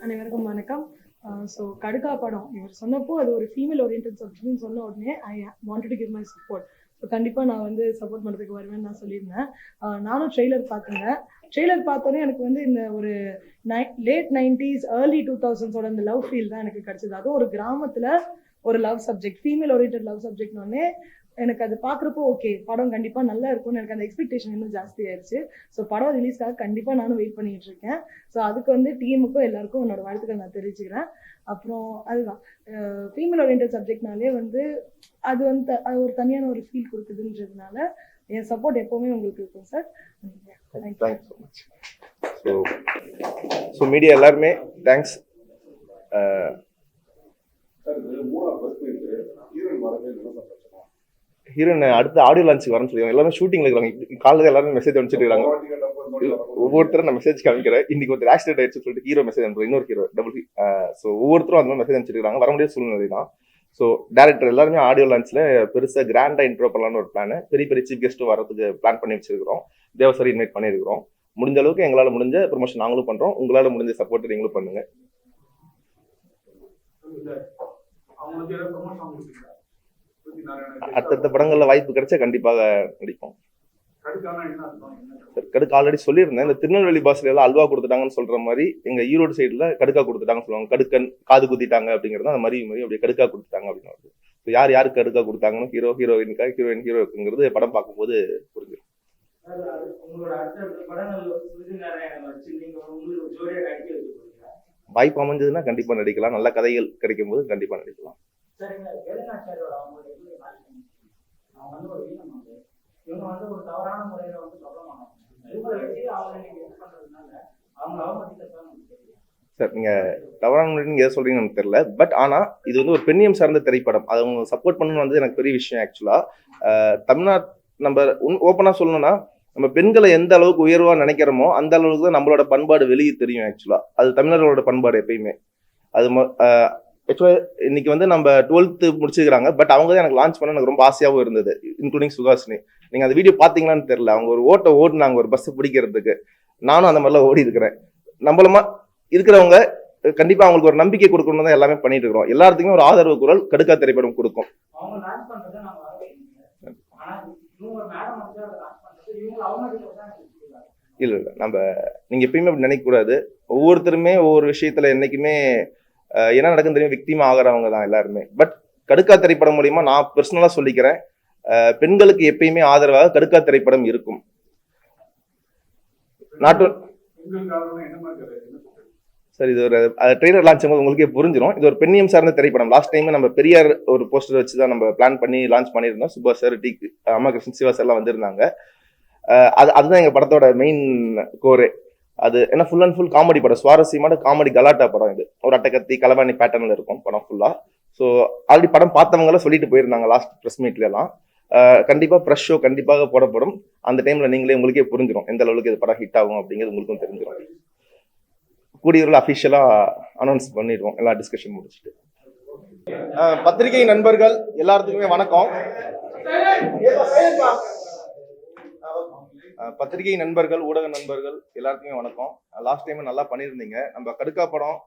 அனைவருக்கும் வணக்கம். ஸோ கடுக்கா படம். இவர் சொன்னப்போ அது ஒரு ஃபீமேல் ஓரியன்ட் சப்ஜெக்ட்னு சொன்ன உடனே I wanted to give my support so கண்டிப்பாக நான் வந்து சப்போர்ட் பண்ணுறதுக்கு வருவேன்னு நான் சொல்லியிருந்தேன். ஆஹ் நானும் ட்ரெய்லர் பார்த்தேங்க ட்ரெய்லர் பார்த்தோன்னே எனக்கு வந்து இந்த ஒரு நை லேட் நைன்டிஸ் ஏர்லி டூ தௌசண்ட்ஸோட இந்த லவ் ஃபீல் தான் எனக்கு கிடச்சிது. அதுவும் ஒரு கிராமத்தில் ஒரு love subject female orient love சப்ஜெக்ட்னோடனே எனக்கு அது பார்க்குறப்போ ஓகே படம் கண்டிப்பாக நல்லா இருக்கும்னு எனக்கு அந்த எக்ஸ்பெக்டேஷன் இன்னும் ஜாஸ்தி ஆயிடுச்சு ஸோ படம் ரிலீஸ்க்காக கண்டிப்பாக நானும் வெயிட் பண்ணிட்டு இருக்கேன். ஸோ அதுக்கு வந்து டீமுக்கும் எல்லாருக்கும் என்னோட வாழ்த்துக்கள் நான் தெரிவிச்சுக்கிறேன். அப்புறம் அதுதான். ஃபீமேல் ஓரியன்ட் சப்ஜெக்ட்னாலே வந்து அது வந்து அது ஒரு தனியான ஒரு ஃபீல் கொடுக்குதுன்றதுனால என் சப்போர்ட் எப்போவுமே உங்களுக்கு இருக்கும் sir thank you so much so so media எல்லாருமே தேங்க்ஸ் ஹீரோயின் அடுத்த ஆடியோ லான்ச்சுக்கு வரேன்னு சொல்லி எல்லாரும் ஷூட்டிங்ல இருக்கிறாங்க. காலையில் எல்லாரும் மெசேஜ் அனுப்பிச்சிட்டு இருக்காங்க. ஒவ்வொருத்தரும் நான் மெசேஜ் காமிக்கிறேன். இன்னைக்கு ஒரு ஆக்சிடென்ட் ஆயிடுச்சு சொல்லிட்டு ஹீரோ மெசேஜ் அனுப்புறேன். இன்னொரு ஹீரோ டபுள் ஸோ ஒவ்வொருத்தரும் அந்த மாதிரி மெசேஜ் அனுப்பிச்சிருக்காங்க வர முடியாத சூழ்நிலை தான். ஸோ டேரக்டர் எல்லாருமே ஆடியோ லான்ச்ல பெருசாக கிராண்டா இன்ட்ரோ பண்ணலாம்னு ஒரு பிளான் பெரிய பெரிய சீஃப் கெஸ்ட் வரதுக்கு பிளான் பண்ணி வச்சிருக்கிறோம். தேவசரி இன்வைட் பண்ணியிருக்கிறோம். முடிஞ்ச அளவுக்கு எங்களால் முடிஞ்ச ப்ரொமோஷன் நாங்களும் பண்றோம். உங்களால் முடிஞ்ச சப்போர்ட் நீங்களும் பண்ணுங்க. அடுத்தடுத்த படங்கள்ல வாய்ப்பு கிடைச்சா கண்டிப்பாக நடிப்போம். சார் கடுக்கு ஆல்ரெடி சொல்லியிருந்தேன். இந்த திருநெல்வேலி பாஸ்ல எல்லாம் அல்வா கொடுத்துட்டாங்கன்னு சொல்ற மாதிரி எங்க ஈரோடு சைடுல கடுக்கா கொடுத்துட்டாங்கன்னு சொல்லுவாங்க. கடுக்கன் காது குத்திட்டாங்க அப்படிங்கிறது அந்த மாதிரி மாதிரி அப்படியே கடுக்கா கொடுத்துட்டாங்க அப்படின்னு யார் யாருக்கு கடுக்கா கொடுத்தாங்கன்னு ஹீரோ ஹீரோயினுக்கா ஹீரோயின் ஹீரோக்குங்கிறது படம் பார்க்கும்போது புரிஞ்சிடும். வாய்ப்பு அமைஞ்சதுன்னா கண்டிப்பா நடிக்கலாம். நல்ல கதைகள் கிடைக்கும் போது கண்டிப்பா நடிக்கலாம். எப்படி அவங்க வந்து ஒரு இவங்க வந்து ஒரு தவறான முறையில வந்து இவங்களை வச்சு நீங்க இது பண்றதுனால அவமதிக்கிறதா நமக்கு தெரியும். சார் நீங்க தவறான முறையில் நீங்க எதை சொல்றீங்கன்னு எனக்கு தெரியல. பட் ஆனா இது வந்து ஒரு பெண்ணியம் சார்ந்த திரைப்படம். அதை அவங்க சப்போர்ட் பண்ணணும் வந்து எனக்கு பெரிய விஷயம் ஆக்சுவலா தமிழ்நாட் நம்ம ஓப்பனா சொல்லணும்னா நம்ம பெண்களை எந்த அளவுக்கு உயர்வா நினைக்கிறோமோ அந்த அளவுக்கு தான் நம்மளோட பண்பாடு வெளியே தெரியும் ஆக்சுவலா அது தமிழர்களோட பண்பாடு எப்பயுமே. அது ஆக்சுவலா இன்னைக்கு வந்து நம்ம டுவெல்த்து முடிச்சிருக்காங்க பட் அவங்க தான் எனக்கு லான்ச் பண்ண எனக்கு ரொம்ப ஆசையாகவும் இருந்தது இன்க்ளூடிங் சுகாசினி நீங்க அந்த வீடியோ பாத்தீங்களான்னு தெரியல. அவங்க ஒரு ஓட்ட ஓட்டுனாங்க ஒரு பஸ் பிடிக்கிறதுக்கு. நானும் அந்த மாதிரிலாம் ஓடி இருக்கிறேன். நம்மளமா இருக்கிறவங்க கண்டிப்பா அவங்களுக்கு ஒரு நம்பிக்கை கொடுக்கணும் தான் எல்லாமே பண்ணிட்டு இருக்கிறோம். எல்லாத்துக்குமே ஒரு ஆதரவு குரல் கடுக்கா திரைப்படம் கொடுக்கும். இல்ல இல்ல நம்ம நீங்க எப்பயுமே அப்படி நினைக்க கூடாது ஒவ்வொருத்தருமே ஒவ்வொரு விஷயத்துல என்னைக்குமே அஹ், என்ன நடக்குன்னு தெரியும்? விக்டிம் ஆகுறவங்க தான் எல்லாருமே. பட் கடுக்கா திரைப்படம் மூலியமா நான் பர்சனலாக சொல்லிக்கிறேன். பெண்களுக்கு எப்பயுமே ஆதரவாக கடுக்கா திரைப்படம் இருக்கும். நாட்டு சார் இது ஒரு ட்ரெய்லர் லான்ச் போது உங்களுக்கே புரிஞ்சிடும் இது ஒரு பெண்ணியம் சார்ந்த திரைப்படம். லாஸ்ட் டைம் நம்ம பெரியார் ஒரு போஸ்டர் வச்சு தான் நம்ம பிளான் பண்ணி லான்ச் பண்ணியிருந்தோம். சுபாஷ் சார் டி அம்மா கிருஷ்ணன் சிவா சார்லாம் வந்திருந்தாங்க. அது அதுதான் எங்கள் படத்தோட மெயின் கோரே அது ஏன்னா ஃபுல் அண்ட் ஃபுல் காமெடி படம் சுவாரஸ்யமான காமெடி கலாட்டா படம் இது. ஒரு அட்டக்கத்தி கலவாணி பேட்டர்ன்ல இருக்கும் படம் ஃபுல்லா ஸோ ஆல்ரெடி படம் பார்த்தவங்களாம் சொல்லிட்டு போயிருந்தாங்க லாஸ்ட் ப்ரெஸ் மீட்ல எல்லாம். அஹ் ப்ரெஷ் ஷோ கண்டிப்பாக போடப்படும். அந்த டைம்ல நீங்களே உங்களுக்கே புரிஞ்சிடும் எந்த அளவுக்கு இது படம் ஹிட் ஆகும் அப்படிங்கிறது உங்களுக்கும் தெரிஞ்சிடும் கூடியவர்கள் அஃபிஷியலா அனௌன்ஸ் பண்ணிடுவோம். எல்லா டிஸ்கஷன் முடிச்சுட்டு. பத்திரிகை நண்பர்கள் எல்லாத்துக்குமே வணக்கம். பத்திரிகை நண்பர்கள் ஊடக நண்பர்கள் எல்லாருக்குமே வணக்கம். லாஸ்ட் டைம் நல்லா பண்ணியிருந்தீங்க. நம்ம கடுக்கா படம்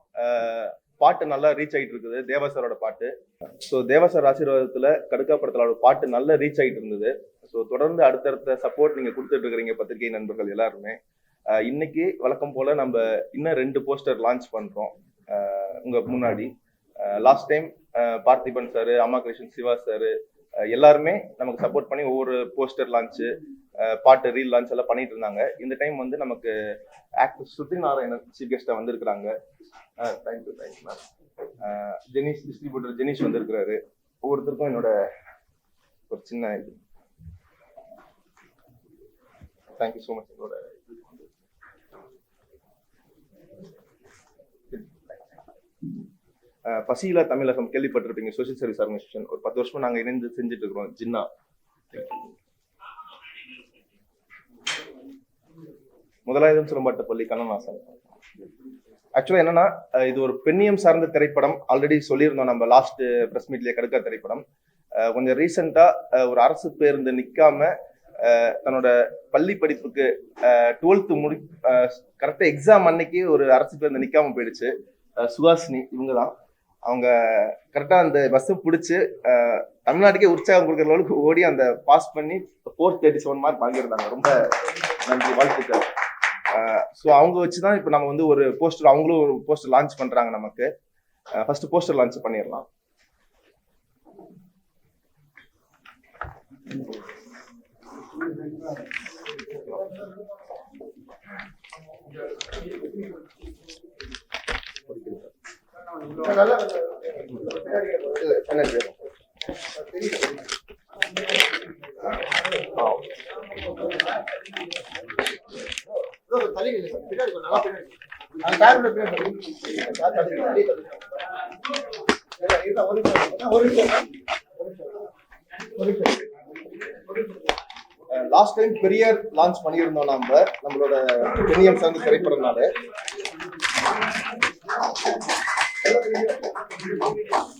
பாட்டு நல்லா ரீச் ஆகிட்டு இருக்குது. தேவசரோட பாட்டு. ஸோ தேவசர் ஆசீர்வாதத்துல கடுக்கா படத்தோட பாட்டு நல்லா ரீச் ஆகிட்டு இருந்தது. ஸோ தொடர்ந்து அடுத்தடுத்த சப்போர்ட் நீங்க கொடுத்துட்டு இருக்கிறீங்க பத்திரிகை நண்பர்கள் எல்லாருமே. இன்னைக்கு வழக்கம் போல நம்ம இன்னும் ரெண்டு போஸ்டர் லான்ச் பண்றோம். உங்கள் உங்க முன்னாடி. லாஸ்ட் டைம் பார்த்திபன் சார் அம்மா கிருஷ்ணன் சிவா சார் எல்லாருமே நமக்கு சப்போர்ட் பண்ணி ஒவ்வொரு போஸ்டர் லான்ச்சு பாட்டு ரீல் லான்ச் எல்லாம் பண்ணிட்டு இருந்தாங்க. இந்த டைம் வந்து நமக்கு ஆக்டர் ஸ்ருதி நாராயணன் சீஃப் கெஸ்டா வந்திருக்கிறாங்க. Thank you thank you ma'am Jenish distributor Jenish வந்திருக்கிறாரு. ஒவ்வொருத்தருக்கும் என்னோட ஒரு சின்ன இது. தேங்க்யூ ஸோ மச் என்னோட அஹ் தமிழகம் கேள்விப்பட்டிருப்பீங்க சோஷியல் சர்வீஸ் ஆர்கனைசேஷன் ஒரு பத்து வருஷமா நாங்க இணைந்து செஞ்சுட்டு இருக்கிறோம் ஜின்னா. முதலாயுதம் சிலம்பாட்ட பள்ளி கண்ணனாசன் ஆக்சுவலா என்னன்னா இது ஒரு பெண்ணியம் சார்ந்த திரைப்படம். ஆல்ரெடி சொல்லியிருந்தோம் நம்ம லாஸ்ட் பிரஸ் மீட்லயே கடுக்கா திரைப்படம். கொஞ்சம் ரீசெண்டா ஒரு அரசு பேருந்து நிக்காம தன்னோட பள்ளி படிப்புக்கு டுவெல்த்து முடி கரெக்டா எக்ஸாம் அன்னைக்கு ஒரு அரசு பேருந்து நிக்காம போயிடுச்சு. சுஹாசினி இவங்க தான் அவங்க கரெக்டாக அந்த பஸ்ஸை பிடிச்சி தமிழ்நாட்டுக்கே உற்சாகம் கொடுக்குற அளவுக்கு ஓடி அந்த பாஸ் பண்ணி ஃபோர் தேர்ட்டி செவன் மார்க் வாங்கியிருந்தாங்க. ரொம்ப நன்றி வாழ்த்துக்கள். ஸோ அவங்க வச்சு தான் இப்போ நம்ம வந்து ஒரு போஸ்டர் அவங்களும் ஒரு போஸ்டர் லான்ச் பண்ணுறாங்க நமக்கு ஃபர்ஸ்ட் போஸ்டர் லான்ச் பண்ணிடலாம். ஆ, லாஸ்ட் டைம் பெரிய லான்ச் பண்ணியிருந்தோம் நம்ம நம்மளோட பெனியம் சார்ந்த திரைப்படம்னால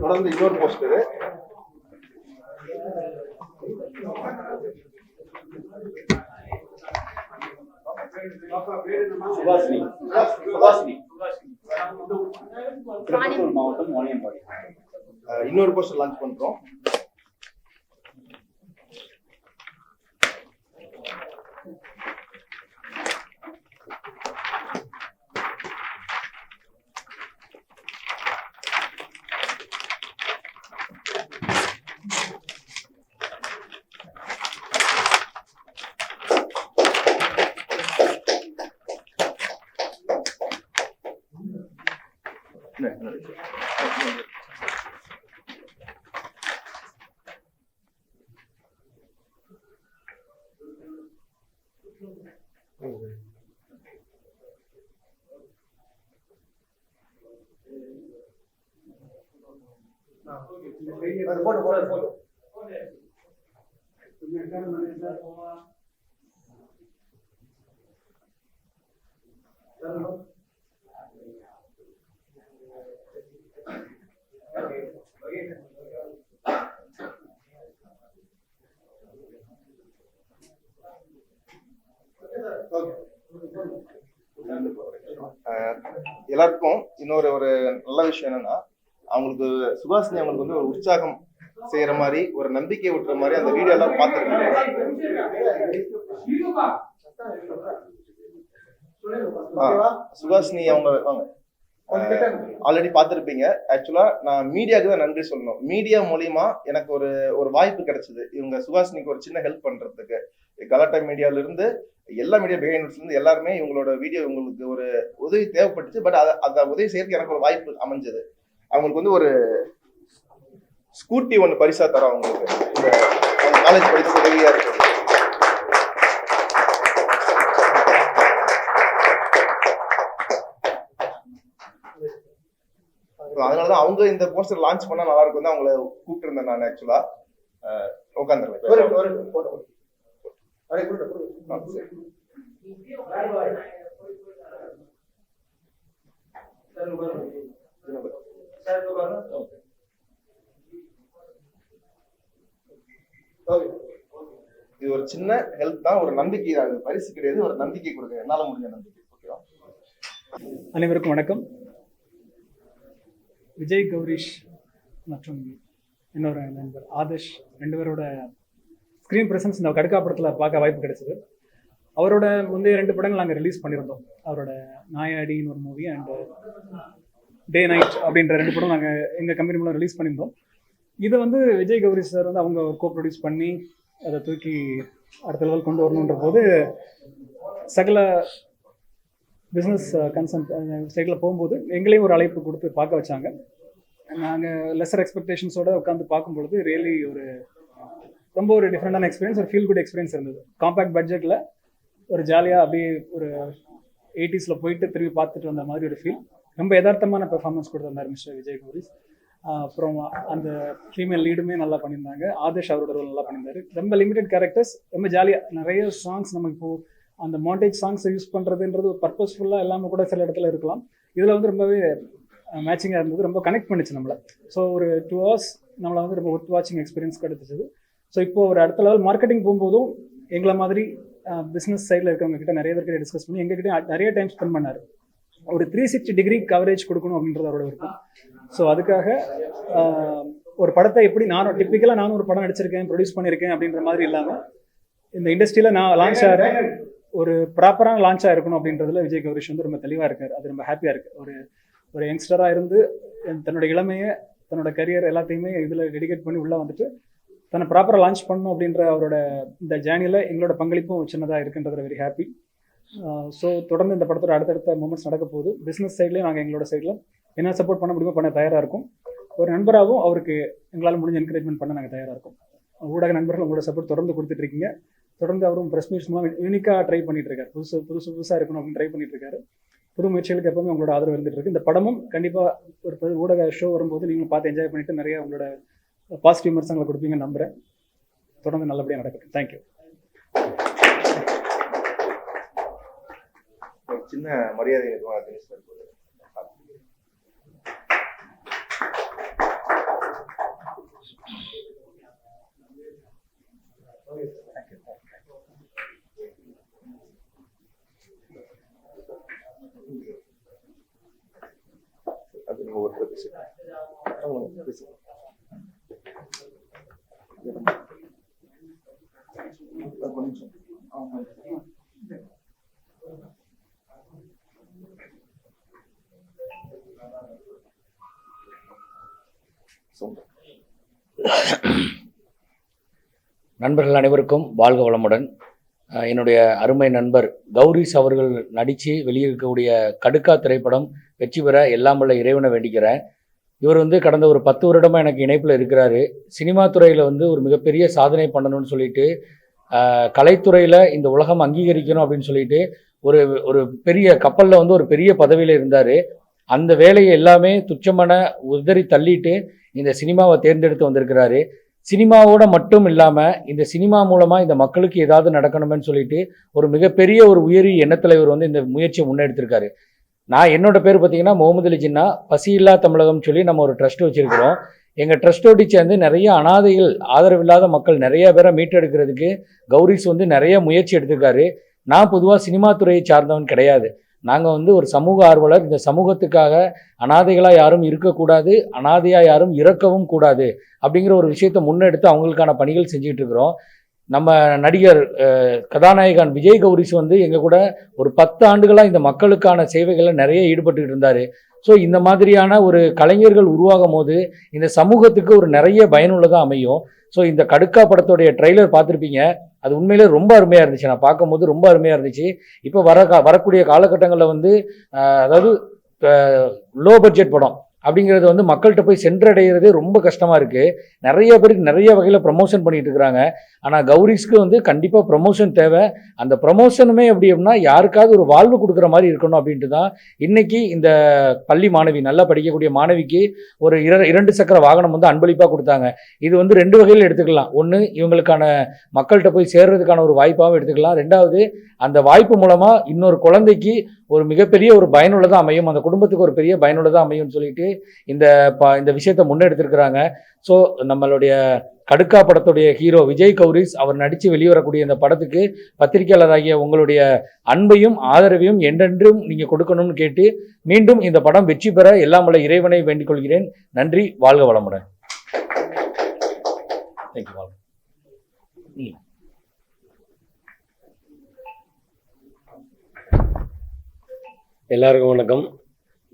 தொடர்ந்து இன்னொரு போஸ்டர் சுபாஷினி. சுபாஷினி. திருப்பத்தூர் மாவட்டம் வாணியம்பாடி இன்னொரு போஸ்டர் லான்ச் பண்றோம். அஹ் எல்லாருக்கும் இன்னொரு ஒரு நல்ல விஷயம் என்னன்னா அவங்களுக்கு சுபாஷினி அவங்களுக்கு வந்து ஒரு உற்சாகம் செய்யற மாதிரி ஒரு நம்பிக்கை விட்டுற மாதிரி அந்த வீடியோ எல்லாம் பார்த்துருக்கேன் சுபாஷினி அவங்க வாங்க. ஆல்ரெடி பார்த்துருப்பீங்க. ஆக்சுவலா நான் மீடியாவுக்கு தான் நன்றி சொல்லணும். மீடியா மூலியமா எனக்கு ஒரு ஒரு வாய்ப்பு கிடைச்சது. இவங்க சுபாஷினிக்கு ஒரு சின்ன ஹெல்ப் பண்றதுக்கு. கலாட்டா மீடியால இருந்து எல்லா மீடியா பிஹைண்ட்ஸ்ல இருந்து எல்லாருமே இவங்களோட வீடியோ உங்களுக்கு ஒரு உதவி தேவைப்பட்டுச்சு. பட் அதை அந்த உதவி செய்யறதுக்கு எனக்கு ஒரு வாய்ப்பு அமைஞ்சது. அவங்களுக்கு வந்து ஒரு ஸ்கூட்டி ஒன்று பரிசா தரோம் அவங்களுக்கு இந்த காலேஜ் படிக்க உதவியா இருக்கு அதனாலதான் அவங்க இந்த போஸ்டர் லான்ச் பண்ணா நல்லா இருக்கும் தான் அவங்கள கூப்பிட்டு இருந்தேன் நான் ஆக்சுவலா உட்காந்துருவேன் இது ஒரு சின்ன ஹெல்ப் தான் ஒரு நம்பிக்கை தான். அது பரிசு கிடையாது ஒரு நம்பிக்கை கொடுங்க. என்னால முடிஞ்ச நம்பிக்கை ஓகேவா அனைவருக்கும் வணக்கம். விஜய் கௌரிஷ் மற்றும் இன்னொரு நண்பர் ஆதர்ஷ் ரெண்டு பேரோட ஸ்க்ரீன் ப்ரெசன்ஸ் இந்த கடுக்கா படத்தில் பார்க்க வாய்ப்பு கிடைச்சது. அவரோட முந்தைய ரெண்டு படங்கள் நாங்கள் ரிலீஸ் பண்ணியிருந்தோம். அவரோட நாயாடின்னு ஒரு மூவி அண்ட் டே நைட் அப்படின்ற ரெண்டு படம் நாங்கள் எங்கள் கம்பெனி மூலம் ரிலீஸ் பண்ணியிருந்தோம். இதை வந்து விஜய் கௌரி சார் வந்து அவங்க கோ ப்ரொடியூஸ் பண்ணி அதை தூக்கி அடுத்த லெவல் கொண்டு வரணுன்ற போது சகல பிஸ்னஸ் கன்சர்ன் சைடில் போகும்போது எங்களையும் ஒரு அழைப்பு கொடுத்து பார்க்க வச்சாங்க. நாங்கள் லெஸர் எக்ஸ்பெக்டேஷன்ஸோடு உட்காந்து பார்க்கும்பொழுது ரியலி ஒரு ரொம்ப ஒரு டிஃப்ரெண்டான எக்ஸ்பீரியன்ஸ் ஒரு ஃபீல் குட் எக்ஸ்பீரியன்ஸ் இருந்தது. காம்பேக்ட் பட்ஜெட்டில் ஒரு ஜாலியாக அப்படியே ஒரு எயிட்டிஸில் போயிட்டு திரும்பி பார்த்துட்டு வந்த மாதிரி ஒரு ஃபீல் ரொம்ப யதார்த்தமான பெர்ஃபார்மன்ஸ் கொடுத்துருந்தார் மிஸ்டர் விஜய் குமாரிஸ் அப்புறம் அந்த ஃபீமேல் லீடுமே நல்லா பண்ணியிருந்தாங்க. ஆதேஷ் அவரோட ரோல் நல்லா பண்ணியிருந்தாரு. ரொம்ப லிமிடெட் கேரக்டர்ஸ் ரொம்ப ஜாலியாக நிறைய சாங்ஸ் நம்ம இப்போ அந்த மாண்டேஜ் சாங்ஸை யூஸ் பண்ணுறதுன்றது பர்பஸ்ஃபுல்லாக எல்லாமே கூட சில இடத்துல இருக்கலாம். இதில் வந்து ரொம்பவே மேட்சிங்காக இருந்தது. ரொம்ப கனெக்ட் பண்ணிச்சு நம்மளை. ஸோ ஒரு டூ ஹவர்ஸ் நம்மளை வந்து ரொம்ப ஒர்த் வாட்சிங் எக்ஸ்பீரியன்ஸ் கிடைச்சிது ஸோ இப்போ ஒரு அடுத்த லெவல் மார்க்கெட்டிங் போகும்போதும் எங்களை மாதிரி பிஸ்னஸ் சைடில் இருக்கவங்க கிட்ட நிறைய பேர்கிட்ட டிஸ்கஸ் பண்ணி எங்ககிட்ட நிறைய டைம் ஸ்பெண்ட் பண்ணார். ஒரு த்ரீ சிக்ஸ்டி டிகிரி கவரேஜ் கொடுக்கணும் அப்படின்றது அவரோட இருக்கும் ஸோ அதுக்காக ஒரு படத்தை எப்படி நானும் டிப்பிக்கலாக நானும் ஒரு படம் நடிச்சிருக்கேன் ப்ரொடியூஸ் பண்ணியிருக்கேன் அப்படின்ற மாதிரி இல்லாமல் இந்த இண்டஸ்ட்ரியில் நான் லான்ச் ஆகிறேன் ஒரு ப்ராப்பரான லான்ச் ஆகிருக்கணும் அப்படின்றதுல விஜய் கௌரிஷ் வந்து ரொம்ப தெளிவாக இருக்கார். அது ரொம்ப ஹாப்பியாக இருக்குது ஒரு ஒரு யங்ஸ்டராக இருந்து தன்னோட இளமையை தன்னோட கரியர் எல்லாத்தையுமே இதில் டெடிகேட் பண்ணி உள்ளே வந்துட்டு தன்னை ப்ராப்பராக லான்ச் பண்ணணும் அப்படின்ற அவரோட இந்த ஜேர்னியில் எங்களோட பங்களிப்பும் சின்னதாக இருக்குன்றதுல வெரி ஹாப்பி ஸோ தொடர்ந்து இந்த படத்தோட அடுத்தடுத்த மூமெண்ட்ஸ் நடக்க போகுது. பிஸ்னஸ் சைட்லேயும் நாங்கள் எங்களோட சைடில் என்ன சப்போர்ட் பண்ண முடியுமோ பண்ண தயாராக இருக்கும். ஒரு நண்பராகவும் அவருக்கு எங்களால் முடிஞ்ச என்கரேஜ்மெண்ட் பண்ண நாங்கள் தயாராக இருக்கோம். ஊடக நண்பர்கள் உங்களோட சப்போர்ட் தொடர்ந்து கொடுத்துட்டு இருக்கீங்க தொடர்ந்து அவரும் ப்ரெஸ் மீட்ஸ் மூலம் யூனிக்காக ட்ரை பண்ணிட்டு இருக்காரு புதுசு புதுசு புதுசாக இருக்கணும் அப்படின்னு ட்ரை பண்ணிட்டு இருக்காரு புது முயற்சிகளுக்கு எப்பவுமே உங்களோட ஆதரவு இருந்துட்டு இருக்கு இந்த படமும் கண்டிப்பாக ஒரு ஊடக ஷோ வரும்போது நீங்களும் பார்த்து என்ஜாய் பண்ணிட்டு நிறைய உங்களோட பாசிட்டிவ் விமர்சனங்களை கொடுப்பீங்கன்னு நம்புறேன். தொடர்ந்து நல்லபடியாக நடக்கட்டும். தேங்க்யூ சின்ன மரியாதை தினேஷ் சார் போது. அது நீங்க ஒருத்தர் பேசுங்க ஆமா, பேசுங்க ஒரு நிமிஷம் ஆமா. சொல்லுங்க நண்பர்கள் அனைவருக்கும் வாழ்க வளமுடன். என்னுடைய அருமை நண்பர் கௌரிஸ் அவர்கள் நடித்து வெளியிருக்கக்கூடிய கடுக்கா திரைப்படம் வெற்றி பெற எல்லாம் வல்ல இறைவனை வேண்டிக்கிறேன். இவர் வந்து கடந்த ஒரு பத்து வருடமாக எனக்கு இணைப்பில் இருக்கிறாரு. சினிமா துறையில் வந்து ஒரு மிகப்பெரிய சாதனை பண்ணணும்னு சொல்லிட்டு கலைத்துறையில் இந்த உலகம் அங்கீகரிக்கணும் அப்படின்னு சொல்லிட்டு ஒரு ஒரு பெரிய கப்பலில் வந்து ஒரு பெரிய பதவியில் இருந்தார். அந்த வேலையை எல்லாமே துச்சமான உதறி தள்ளிட்டு இந்த சினிமாவை தேர்ந்தெடுத்து வந்திருக்கிறாரு. சினிமாவோட மட்டும் இல்லாமல் இந்த சினிமா மூலமாக இந்த மக்களுக்கு ஏதாவது நடக்கணும்னு சொல்லிட்டு ஒரு மிகப்பெரிய ஒரு உயரி எண்ணத்தில் இவர் வந்து இந்த முயற்சியை முன்னெடுத்திருக்காரு. நான் என்னோட பேர் பார்த்தீங்கன்னா முகமது அலி ஜின்னா. பசியில்லா தமிழகம் சொல்லி நம்ம ஒரு ட்ரஸ்ட் வச்சுருக்கிறோம். எங்கள் ட்ரஸ்ட்டோடு சேர்ந்து நிறைய அனாதைகள் ஆதரவில்லாத மக்கள் நிறைய பேரை மீட்டெடுக்கிறதுக்கு கௌரிஸ் வந்து நிறைய முயற்சி எடுத்திருக்காரு. நான் பொதுவாக சினிமா துறையை சார்ந்தவன் கிடையாது. நாங்கள் வந்து ஒரு சமூக ஆர்வலர். இந்த சமூகத்துக்காக அனாதைகளாக யாரும் இருக்கக்கூடாது அனாதையாக யாரும் இறக்கவும் கூடாது அப்படிங்கிற ஒரு விஷயத்தை முன்னெடுத்து அவங்களுக்கான பணிகள் செஞ்சுக்கிட்டு இருக்கிறோம் நம்ம நடிகர் கதாநாயகன் விஜய் கௌரிஸ் வந்து எங்கள் கூட ஒரு பத்து ஆண்டுகளாக இந்த மக்களுக்கான சேவைகளில் நிறைய ஈடுபட்டுக்கிட்டு இருந்தார். ஸோ இந்த மாதிரியான ஒரு கலைஞர்கள் உருவாகும் போது இந்த சமூகத்துக்கு ஒரு நிறைய பயனுள்ளதாக அமையும். ஸோ இந்த கடுக்கா படத்துடைய ட்ரெய்லர் பார்த்துருப்பீங்க. அது உண்மையிலே ரொம்ப அருமையாக இருந்துச்சு. நான் பார்க்கும்போது ரொம்ப அருமையாக இருந்துச்சு. இப்போ வர கா வரக்கூடிய காலகட்டங்களில் வந்து அதாவது லோ பட்ஜெட் படம். அப்படிங்கிறது வந்து மக்கள்கிட்ட போய் சென்றடைகிறதே ரொம்ப கஷ்டமாக இருக்குது நிறைய பேருக்கு நிறைய வகையில் ப்ரமோஷன் பண்ணிகிட்டு இருக்கிறாங்க ஆனால் கௌரிஸ்க்கு வந்து கண்டிப்பாக ப்ரமோஷன் தேவை. அந்த ப்ரமோஷனுமே எப்படி அப்படின்னா யாருக்காவது ஒரு வாழ்வு கொடுக்குற மாதிரி இருக்கணும் அப்படின்ட்டு தான் இன்றைக்கி இந்த பள்ளி மாணவி நல்லா படிக்கக்கூடிய மாணவிக்கு ஒரு இர இரண்டு சக்கர வாகனம் வந்து அன்பளிப்பாக கொடுத்தாங்க. இது வந்து ரெண்டு வகையில் எடுத்துக்கலாம். ஒன்று இவங்களுக்கான மக்கள்கிட்ட போய் சேர்றதுக்கான ஒரு வாய்ப்பாகவும் எடுத்துக்கலாம். ரெண்டாவது அந்த வாய்ப்பு மூலமாக இன்னொரு குழந்தைக்கு ஒரு மிகப்பெரிய ஒரு பயனுள்ளதாக அமையும். அந்த குடும்பத்துக்கு ஒரு பெரிய பயனுள்ளதாக அமையும்னு சொல்லிட்டு இந்த ப இந்த விஷயத்தை முன்னெடுத்திருக்கிறாங்க. ஸோ நம்மளுடைய கடுக்கா படத்துடைய ஹீரோ விஜய் கௌரிஸ் அவர் நடித்து வெளிவரக்கூடிய இந்த படத்துக்கு பத்திரிகையாளராகிய உங்களுடைய அன்பையும் ஆதரவையும் என்றென்றும் நீங்கள் கொடுக்கணும்னு கேட்டு மீண்டும் இந்த படம் வெற்றி பெற எல்லாம் வல்ல இறைவனை வேண்டிக் கொள்கிறேன். நன்றி வாழ்க வளமுடன். தேங்க்யூ வாழ்க. ம். எல்லாருக்கும் வணக்கம்.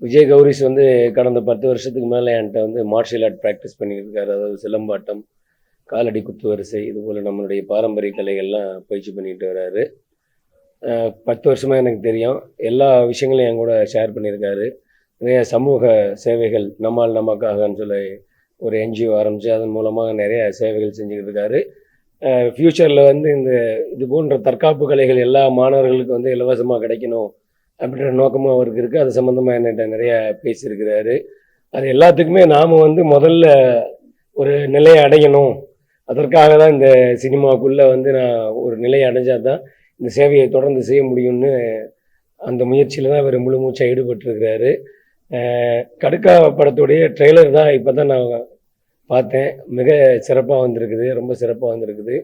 விஜய் கௌரிஸ் வந்து கடந்த பத்து வருஷத்துக்கு மேலே என்கிட்ட வந்து மார்ஷியல் ஆர்ட் ப்ராக்டிஸ் பண்ணியிருக்காரு. அதாவது சிலம்பாட்டம் காலடி குத்து வரிசை இது போல் நம்மளுடைய பாரம்பரிய கலைகள்லாம் பயிற்சி பண்ணிட்டு வர்றாரு பத்து வருஷமாக எனக்கு தெரியும். எல்லா விஷயங்களையும் என் கூட ஷேர் பண்ணியிருக்காரு. நிறைய சமூக சேவைகள் நம்மால் நமக்காகன்னு சொல்லி ஒரு என்ஜிஓ ஆரம்பித்து அதன் மூலமாக நிறைய சேவைகள் செஞ்சுக்கிட்டு இருக்காரு. ஃப்யூச்சரில் வந்து இந்த இது போன்ற தற்காப்பு கலைகள் எல்லா மாணவர்களுக்கும் வந்து இலவசமாக கிடைக்கணும். அப்படின்ற நோக்கமும் அவருக்கு இருக்குது அது சம்மந்தமாக என்கிட்ட நிறையா பேசியிருக்கிறாரு. அது எல்லாத்துக்குமே நாம் வந்து முதல்ல ஒரு நிலையை அடையணும். அதற்காக தான் இந்த சினிமாவுக்குள்ளே வந்து நான் ஒரு நிலையை அடைஞ்சால் தான் இந்த சேவையை தொடர்ந்து செய்ய முடியும்னு அந்த முயற்சியில் தான் இவர் முழு மூச்சாக ஈடுபட்டிருக்கிறாரு. கடுக்கா படத்துடைய ட்ரெய்லர் தான் இப்போ தான் நான் பார்த்தேன். மிக சிறப்பாக வந்திருக்குது. ரொம்ப சிறப்பாக வந்திருக்குது.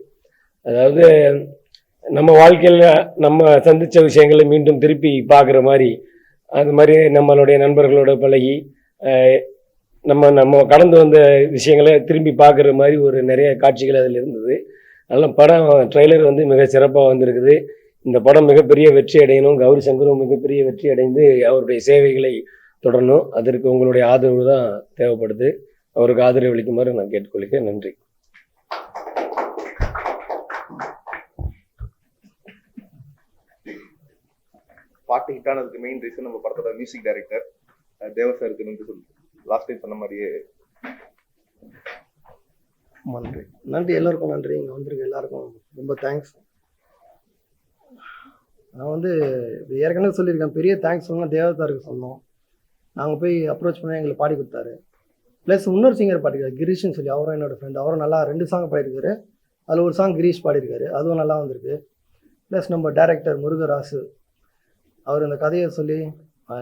அதாவது நம்ம வாழ்க்கையில் நம்ம சந்தித்த விஷயங்களை மீண்டும் திருப்பி பார்க்குற மாதிரி அது மாதிரி நம்மளுடைய நண்பர்களோட பழகி நம்ம நம்ம கடந்து வந்த விஷயங்களை திரும்பி பார்க்குற மாதிரி ஒரு நிறைய காட்சிகள் அதில் இருந்தது. அதனால் படம் ட்ரெய்லர் வந்து மிக சிறப்பாக வந்திருக்குது. இந்த படம் மிகப்பெரிய வெற்றி அடையணும். கௌரி சங்கரும் மிகப்பெரிய வெற்றி அடைந்து அவருடைய சேவைகளை தொடரணும். அதற்கு உங்களுடைய ஆதரவு தான் தேவைப்படுது. அவருக்கு ஆதரவு அளிக்குமாறு நான் கேட்டுக்கொள்கிறேன். நன்றி. பாட்டு ஹிட் ஆனதுக்கு மெயின் ரீசன் நம்ம படத்தோட மியூசிக் டைரக்டர் தேவ சாருக்கு நன்றி சொல்லு லாஸ்ட் டைம் சொன்ன மாதிரியே. நன்றி. நன்றி. எல்லோருக்கும் நன்றி. இங்கே வந்திருக்க எல்லாருக்கும் ரொம்ப தேங்க்ஸ் நான் வந்து ஏற்கனவே சொல்லியிருக்கேன். பெரிய தேங்க்ஸ் சொன்னால் தேவதாருக்கு சொன்னோம். நாங்கள் போய் அப்ரோச் பண்ணி எங்களுக்கு பாடி கொடுத்தாரு. ப்ளஸ் இன்னொரு சிங்கர் பாடிருக்காரு கிரீஷ்னு சொல்லி. அவரும் என்னோடய ஃப்ரெண்ட் அவரும் நல்லா ரெண்டு சாங் பாடியிருக்காரு. அதில் ஒரு சாங் கிரீஷ் பாடியிருக்காரு. அதுவும் நல்லா வந்திருக்கு. ப்ளஸ் நம்ம டேரக்டர் முருகராசு அவர் இந்த கதையை சொல்லி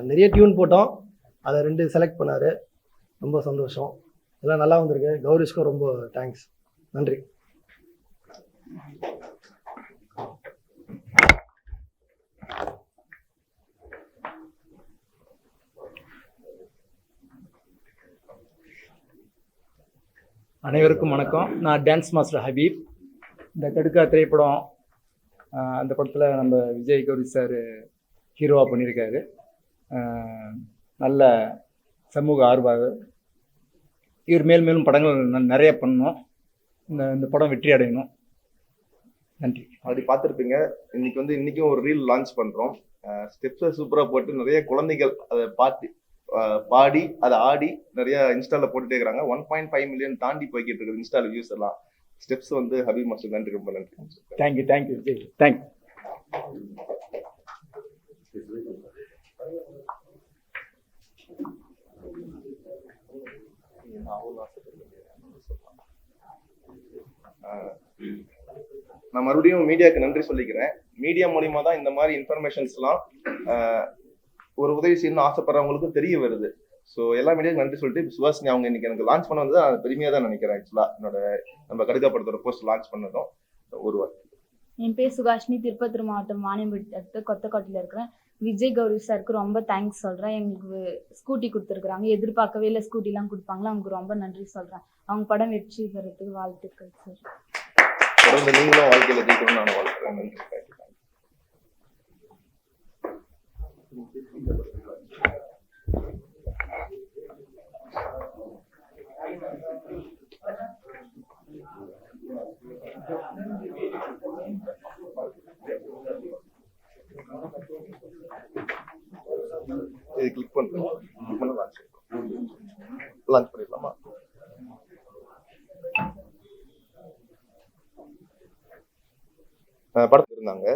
நிறைய டியூன் போட்டோம். அதை ரெண்டு செலக்ட் பண்ணார். ரொம்ப சந்தோஷம். எல்லாம் நல்லா வந்திருக்கு. கௌரிஷ்க்கும் ரொம்ப தேங்க்ஸ் நன்றி. அனைவருக்கும் வணக்கம். நான் டான்ஸ் மாஸ்டர் ஹபீப். இந்த கடுக்கா திரைப்படம் அந்த படத்தில் நம்ம விஜய் கௌரி சார் ஹீரோவாக பண்ணியிருக்காரு. நல்ல சமூக ஆர்வலர். இவர் மேல் மேலும் படங்கள் நிறைய பண்ணணும். இந்த இந்த படம் வெற்றி அடையணும். நன்றி. ஆல்ரெடி பார்த்துருப்பீங்க. இன்னைக்கு வந்து இன்னைக்கும் ஒரு ரீல் லான்ச் பண்றோம். ஸ்டெப்ஸை சூப்பரா போட்டு நிறைய குழந்தைகள் அதை பாட்டி அஹ் பாடி அதை ஆடி நிறைய இன்ஸ்டால போட்டுட்டே இருக்கிறாங்க. ஒன் பாயிண்ட் ஃபைவ் மில்லியன் தாண்டி போய்கிட்டு இருக்குது இன்ஸ்டால வியூஸ் எல்லாம். ஸ்டெப்ஸ் வந்து ஹபீப் மாஸ்டர் நன்றி. ரொம்ப நன்றி. தேங்க்யூ தேங்க்யூ தேங்க்யூ நான் மறுபடியும் மீடியாவுக்கு நன்றி சொல்லிக்கிறேன். மீடியா மூலியமா தான் இந்த மாதிரி இன்ஃபர்மேஷன்ஸ்லாம் ஒரு உதவி செய்யணும்னு ஆசைப்படுறவங்களுக்கும் தெரிய வருது. ஸோ எல்லா மீடியாவுக்கு நன்றி சொல்லிட்டு சுபாஷ் அவங்க இன்னைக்கு எனக்கு லான்ச் பண்ண வந்து நான் பெருமையாக தான் நினைக்கிறேன் ஆக்சுவலா என்னோட நம்ம கடுக்கா படத்தோட போஸ்ட் லான்ச் பண்ணதும் ஒரு வாரம் என் பேர் சுகாஷினி திருப்பத்தூர் மாவட்டம் மானியம்பட்டி கொத்தக்கோட்டையில் இருக்கிறேன். விஜய் கௌரி சாருக்கு ரொம்ப தேங்க்ஸ் சொல்கிறேன் எங்களுக்கு ஸ்கூட்டி கொடுத்துருக்குறாங்க. எதிர்பார்க்கவே இல்லை ஸ்கூட்டிலாம் கொடுப்பாங்களா? அவங்களுக்கு ரொம்ப நன்றி சொல்கிறேன் அவங்க படம் வெற்றி பெறத்துக்கு வாழ்த்துக்கள் சார் தொடர்ந்து நீங்களும் வாழ்க்கையில ஜெயிக்கணும்னு நான் வாழ்த்துறேன் இது கிளிக் பண்ணுறேன் லான்ச் பண்ணிடலாமா? படத்துல இருந்தாங்க.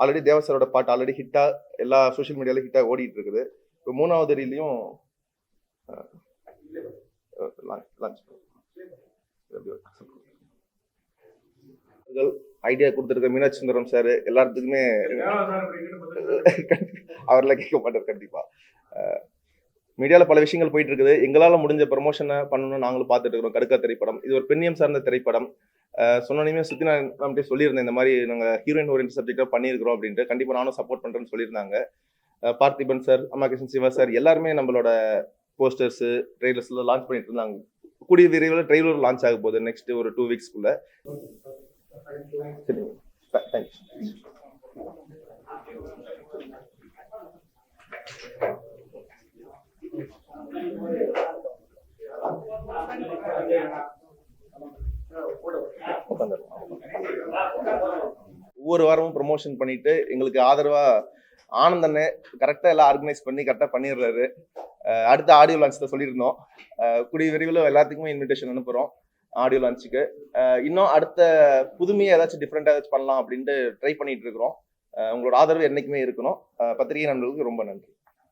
ஆல்ரெடி தேவசரோட பாட்டு ஆல்ரெடி ஹிட்டா எல்லா சோஷியல் மீடியால ஹிட்டா ஓடிட்டு இருக்குது இப்போ மூணாவது ரீலையும் லான்ச் ஐடியா கொடுத்துருக்க மீனாட்சி சுந்தரம் சார் எல்லாத்துக்குமே அவர்லாம் கேட்க மாட்டார் கண்டிப்பா. மீடியாவில் பல விஷயங்கள் போயிட்டு இருக்குது எங்களால் முடிஞ்ச ப்ரமோஷனை பண்ணணும்னு நாங்களும் பார்த்துட்டு இருக்கிறோம். கடுக்கா திரைப்படம். இது ஒரு பெண்ணியம் சார்ந்த திரைப்படம். சொன்னோன்னே சுற்றி நான் நம்மகிட்ட சொல்லியிருந்தேன் இந்த மாதிரி நாங்கள் ஹீரோயின் ஓரியன்ட் சப்ஜெக்டாக பண்ணியிருக்கிறோம் அப்படின்ட்டு. கண்டிப்பாக நானும் சப்போர்ட் பண்ணுறேன்னு சொல்லியிருந்தாங்க. பார்த்திபன் சார் அம்மா கிருஷ்ணன் சிவா சார் எல்லாருமே நம்மளோட போஸ்டர்ஸு ட்ரெய்லர்ஸ்லாம் லான்ச் பண்ணிட்டு இருந்தாங்க. கூடிய விரைவில் ட்ரெய்லர் லான்ச் ஆக போகுது நெக்ஸ்ட் ஒரு டூ வீக்ஸ்க்குள்ள சரி தேங்க்ஸ் ஒவ்வொரு வாரமும் ப்ரொமோஷன் பண்ணிட்டு எங்களுக்கு ஆதரவா ஆனந்தண்ணே கரெக்டாக எல்லாம் ஆர்கனைஸ் பண்ணி கரெக்டாக பண்ணிடுறாரு. அடுத்த ஆடியோ லான்ச்சில் சொல்லியிருந்தோம். கூடிய விரைவில் எல்லாத்துக்குமே இன்விடேஷன் அனுப்புகிறோம் ஆடியோ லான்ச்சுக்கு இன்னும் அடுத்த புதுமையாக ஏதாச்சும் டிஃப்ரெண்ட்டாக ஏதாச்சும் பண்ணலாம் அப்படின்ட்டு ட்ரை பண்ணிட்டு இருக்கிறோம். உங்களோட ஆதரவு என்றைக்குமே இருக்கணும். பத்திரிகை நண்பர்களுக்கு ரொம்ப நன்றி.